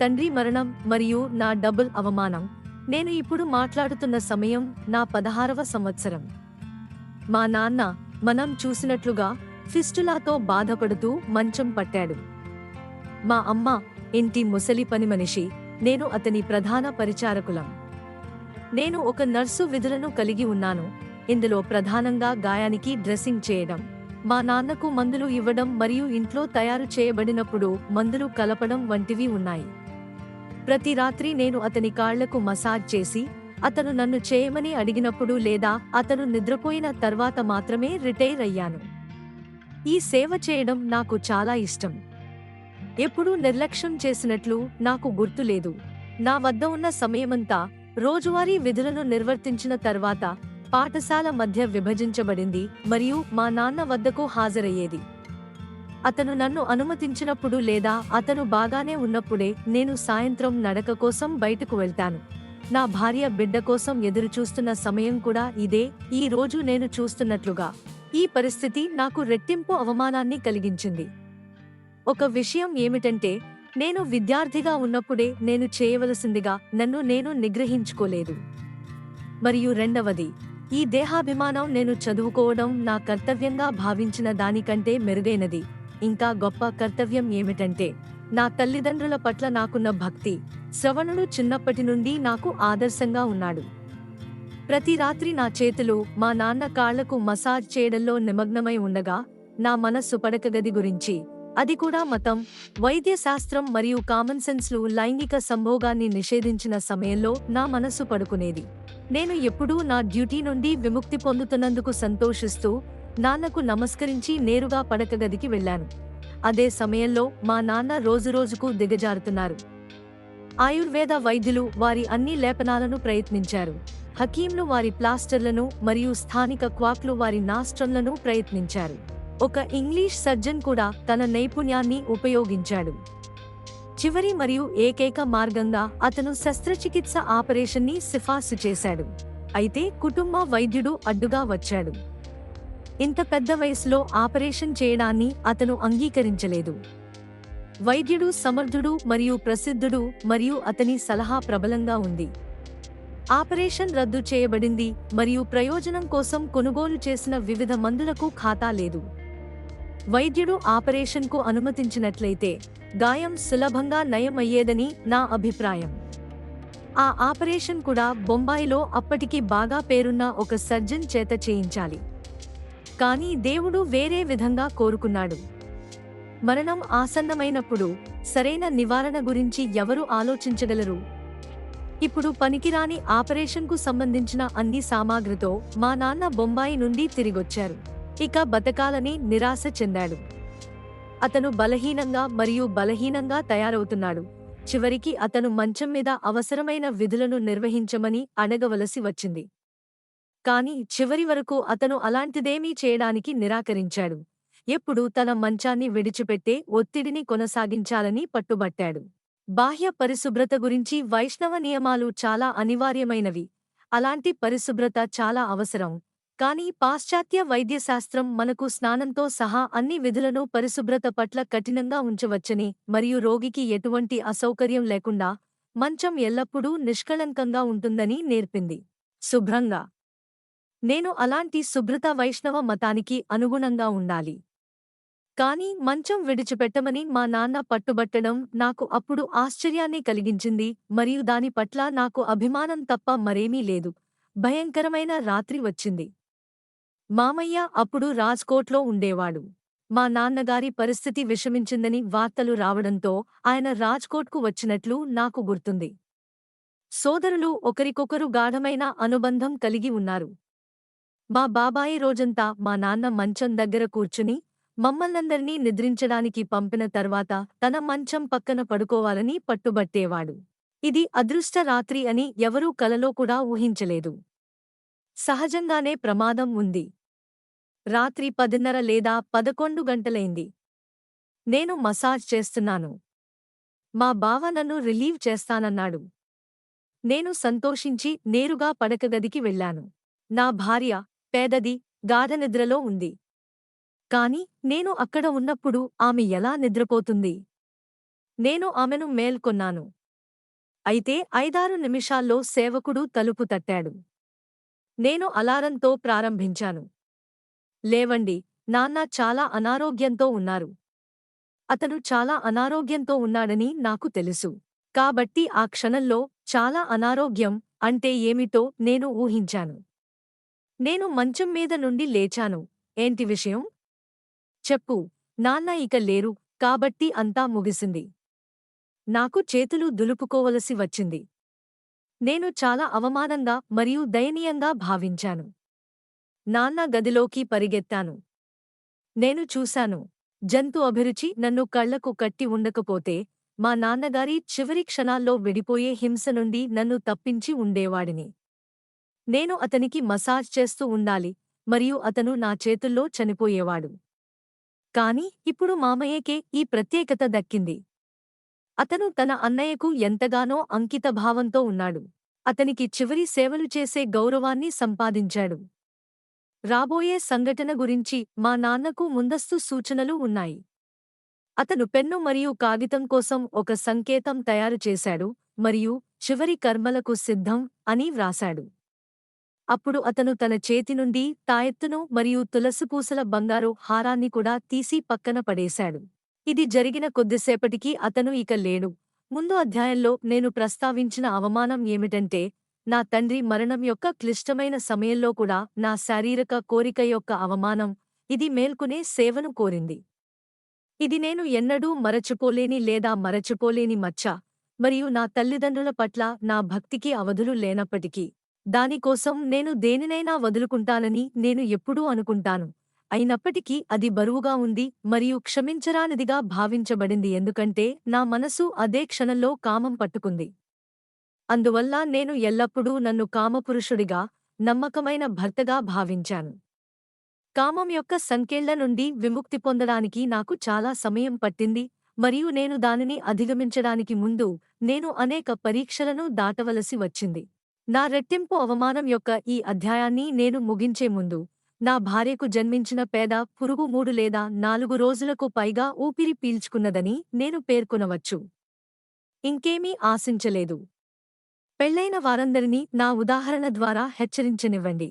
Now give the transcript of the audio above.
తండ్రి మరణం మరియు నా డబుల్ అవమానం. నేను ఇప్పుడు మాట్లాడుతున్న సమయం నా పదహారవ సంవత్సరం. మా నాన్న మనం చూసినట్లుగా ఫిస్టులాతో బాధపడుతూ మంచం పట్టాడు. మా అమ్మ ఇంటి ముసలి పని మనిషి నేను అతని ప్రధాన పరిచారకులం. నేను ఒక నర్సు విధులను కలిగి ఉన్నాను. ఇందులో ప్రధానంగా గాయానికి డ్రెస్సింగ్ చేయడం మా నాన్నకు మందులు ఇవ్వడం మరియు ఇంట్లో తయారు చేయబడినప్పుడు మందులు కలపడం వంటివి ఉన్నాయి. ప్రతి రాత్రి నేను అతని కాళ్ళకు మసాజ్ చేసి అతను నన్ను చేయమని అడిగినప్పుడు లేదా అతను నిద్రపోయిన తర్వాత మాత్రమే రిటైర్ అయ్యాను. ఈ సేవ చేయడం నాకు చాలా ఇష్టం. ఎప్పుడూ నిర్లక్ష్యం చేసినట్లు నాకు గుర్తులేదు నా వద్ద ఉన్న సమయమంతా రోజువారీ విధులను నిర్వర్తించిన తర్వాత పాఠశాల మధ్య విభజించబడింది మరియు మా నాన్న వద్దకు హాజరయ్యేది. అతను నన్ను అనుమతించినప్పుడు లేదా అతను బాగానే ఉన్నప్పుడే నేను సాయంత్రం నడక కోసం బయటకు వెళ్తాను. నా భార్య బిడ్డ కోసం ఎదురుచూస్తున్న సమయం కూడా ఇదే. ఈ రోజు నేను చూస్తున్నట్లుగా ఈ పరిస్థితి నాకు రెట్టింపు అవమానాన్ని కలిగించింది. ఒక విషయం ఏమిటంటే నేను విద్యార్థిగా ఉన్నప్పుడే నేను చేయవలసిందిగా నన్ను నేను నిగ్రహించుకోలేదు. మరియు రెండవది ఈ దేహాభిమానం నేను చదువుకోవడం నా కర్తవ్యంగా భావించిన దానికంటే మెరుగైనది. ఇంకా గొప్ప కర్తవ్యం ఏమిటంటే నా తల్లిదండ్రుల పట్ల నాకున్న భక్తి. శ్రవణుడు చిన్నప్పటి నుండి నాకు ఆదర్శంగా ఉన్నాడు. ప్రతి రాత్రి నా చేతులు మా నాన్న కాళ్ళకు మసాజ్ చేయడంలో నిమగ్నమై ఉండగా నా మనస్సు పడకగది గురించి. అది కూడా మతం వైద్య శాస్త్రం మరియు కామన్ సెన్స్లు లైంగిక సంభోగాన్ని నిషేధించిన సమయంలో నా మనస్సు పడుకునేది. నేను ఎప్పుడూ నా డ్యూటీ నుండి విముక్తి పొందుతున్నందుకు సంతోషిస్తూ నాన్నకు నమస్కరించి నేరుగా పడక గదికి వెళ్ళాను. అదే సమయంలో మా నాన్న రోజురోజుకు దిగజారుతున్నారు. ఆయుర్వేద వైద్యులు వారి అన్ని లేపనాలను ప్రయత్నించారు. హకీంలు వారి ప్లాస్టర్లను మరియు స్థానిక క్వాక్లు వారి నాస్ట్రంలను ప్రయత్నించారు. ఒక ఇంగ్లీష్ సర్జన్ కూడా తన నైపుణ్యాన్ని ఉపయోగించాడు. చివరి మరియు ఏకైక మార్గంగా అతను శస్త్రచికిత్స ఆపరేషన్ని సిఫార్సు చేశాడు. అయితే కుటుంబ వైద్యుడు అడ్డుగా వచ్చాడు. ఇంత పెద్ద వయసులో ఆపరేషన్ చేయడాన్ని అతను అంగీకరించలేదు. వైద్యుడు సమర్థుడు మరియు ప్రసిద్ధుడు మరియు అతని సలహా ప్రబలంగా ఉంది. ఆపరేషన్ రద్దు చేయబడింది మరియు ప్రయోజనం కోసం కొనుగోలు చేసిన వివిధ మందులకు ఖాతా లేదు. వైద్యుడు ఆపరేషన్కు అనుమతించినట్లయితే గాయం సులభంగా నయమయ్యేదని నా అభిప్రాయం. ఆ ఆపరేషన్ కూడా బొంబాయిలో అప్పటికి బాగా పేరున్న ఒక సర్జన్ చేత చేయించాలి. కానీ దేవుడు వేరే విధంగా కోరుకున్నాడు. మరణం ఆసన్నమైనప్పుడు సరైన నివారణ గురించి ఎవరు ఆలోచించగలరు? ఇప్పుడు పనికిరాని ఆపరేషన్కు సంబంధించిన అన్ని సామాగ్రితో మా నాన్న బొంబాయి నుండి తిరిగొచ్చారు. ఇక బతకాలని నిరాశ చెందాడు. అతను బలహీనంగా మరియు బలహీనంగా తయారవుతున్నాడు. చివరికి అతను మంచం మీద అవసరమైన విధులను నిర్వహించమని అడగవలసి వచ్చింది. కాని చివరి వరకు అతను అలాంటిదేమీ చేయడానికి నిరాకరించాడు. ఎప్పుడు తన మంచాన్ని విడిచిపెట్టే ఒత్తిడిని కొనసాగించాలని పట్టుబట్టాడు. బాహ్య పరిశుభ్రత గురించి వైష్ణవ నియమాలు చాలా అనివార్యమైనవి. అలాంటి పరిశుభ్రత చాలా అవసరం. కానీ పాశ్చాత్య వైద్యశాస్త్రం మనకు స్నానంతో సహా అన్ని విధులను పరిశుభ్రత పట్ల కఠినంగా ఉంచవచ్చని మరియు రోగికి ఎటువంటి అసౌకర్యం లేకుండా మంచం ఎల్లప్పుడూ నిష్కళంకంగా ఉంటుందని నేర్పింది. శుభ్రంగా నేను అలాంటి శుభ్రత వైష్ణవ మతానికి అనుగుణంగా ఉండాలి. కాని మంచం విడిచిపెట్టమని మా నాన్న పట్టుబట్టడం నాకు అప్పుడు ఆశ్చర్యాన్ని కలిగించింది మరియు దాని పట్ల నాకు అభిమానం తప్ప మరేమీ లేదు. భయంకరమైన రాత్రి వచ్చింది. మామయ్య అప్పుడు రాజ్కోట్లో ఉండేవాడు. మా నాన్నగారి పరిస్థితి విషమించిందని వార్తలు రావడంతో ఆయన రాజ్కోట్కు వచ్చినట్లు నాకు గుర్తుంది. సోదరులు ఒకరికొకరు గాఢమైన అనుబంధం కలిగి ఉన్నారు. మా బాబాయి రోజంతా మా నాన్న మంచం దగ్గర కూర్చుని మమ్మల్నందర్నీ నిద్రించడానికి పంపిన తర్వాత తన మంచం పక్కన పడుకోవాలని పట్టుబట్టేవాడు. ఇది అదృష్ట రాత్రి అని ఎవరూ కలలో కూడా ఊహించలేదు. సహజంగానే ప్రమాదం ఉంది. రాత్రి పదిన్నర లేదా పదకొండు గంటలైంది. నేను మసాజ్ చేస్తున్నాను. మా బావ నన్ను రిలీవ్ చేస్తానన్నాడు. నేను సంతోషించి నేరుగా పడకగదికి వెళ్ళాను. నా భార్య పేదది గాఢనిద్రలో ఉంది. కాని నేను అక్కడ ఉన్నప్పుడు ఆమె ఎలా నిద్రపోతుంది? నేను ఆమెను మేల్కొన్నాను. అయితే ఐదారు నిమిషాల్లో సేవకుడు తలుపు తట్టాడు. నేను అలారంతో ప్రారంభించాను. లేవండి నాన్న చాలా అనారోగ్యంతో ఉన్నారు. అతను చాలా అనారోగ్యంతో ఉన్నాడని నాకు తెలుసు. కాబట్టి ఆ క్షణంలో చాలా అనారోగ్యం అంటే ఏమిటో నేను ఊహించాను. నేను మంచం మీద నుండి లేచాను. ఏంటి విషయం? చెప్పు. నాన్న ఇక లేరు. కాబట్టి అంతా ముగిసింది. నాకు చేతులు దులుపుకోవలసి వచ్చింది. నేను చాలా అవమానంగా మరియు దయనీయంగా భావించాను. నాన్న గదిలోకి పరిగెత్తాను. నేను చూశాను. జంతు అభిరుచి నన్ను కళ్ళకు కట్టి ఉండకపోతే మా నాన్నగారి చివరి క్షణాల్లో విడిపోయే హింస నుండి నన్ను తప్పించి ఉండేవాడిని. నేను అతనికి మసాజ్ చేస్తూ ఉండాలి మరియు అతను నా చేతుల్లో చనిపోయేవాడు. కాని ఇప్పుడు మామయ్యకే ఈ ప్రత్యేకత దక్కింది. అతను తన అన్నయ్యకు ఎంతగానో అంకితభావంతో ఉన్నాడు. అతనికి చివరి సేవలు చేసే గౌరవాన్ని సంపాదించాడు. రాబోయే సంఘటన గురించి మా నాన్నకు ముందస్తు సూచనలు ఉన్నాయి. అతను పెన్ను మరియు కాగితం కోసం ఒక సంకేతం తయారు చేశాడు మరియు చివరి కర్మలకు సిద్ధం అని వ్రాశాడు. అప్పుడు అతను తన చేతి నుండి తాయెత్తును మరియు తులసిపూసల బంగారు హారాన్ని కూడా తీసి పక్కన పడేశాడు. ఇది జరిగిన కొద్దిసేపటికి అతను ఇక లేడు. ముందు అధ్యాయంలో నేను ప్రస్తావించిన అవమానం ఏమిటంటే నా తండ్రి మరణం యొక్క క్లిష్టమైన సమయంలో కూడా నా శారీరక కోరిక యొక్క అవమానం ఇది మేల్కొనే సేవను కోరింది. ఇది నేను ఎన్నడూ మరచిపోలేని లేదా మరచిపోలేని మచ్చ మరియు నా తల్లిదండ్రుల పట్ల నా భక్తికి అవధులు లేనప్పటికీ. దానికోసం నేను దేనినైనా వదులుకుంటానని నేను ఎప్పుడూ అనుకుంటాను. అయినప్పటికీ అది బరువుగా ఉంది మరియు క్షమించరానిదిగా భావించబడింది ఎందుకంటే నా మనసు అదే క్షణంలో కామం పట్టుకుంది. అందువల్ల నేను ఎల్లప్పుడూ నన్ను కామపురుషుడిగా నమ్మకమైన భర్తగా భావించాను. కామం యొక్క సంకేళ్ళ నుండి విముక్తి పొందడానికి నాకు చాలా సమయం పట్టింది మరియు నేను దానిని అధిగమించడానికి ముందు నేను అనేక పరీక్షలను దాటవలసి వచ్చింది. నా రెట్టింపు అవమానం యొక్క ఈ అధ్యాయాన్ని నేను ముగించే ముందు నా భార్యకు జన్మించిన పేద పురుగు మూడు లేదా నాలుగు రోజులకు పైగా ఊపిరి పీల్చుకున్నదని నేను పేర్కొనవచ్చు. ఇంకేమీ ఆశించలేదు. పెళ్ళైన వారందరినీ నా ఉదాహరణ ద్వారా హెచ్చరించనివ్వండి.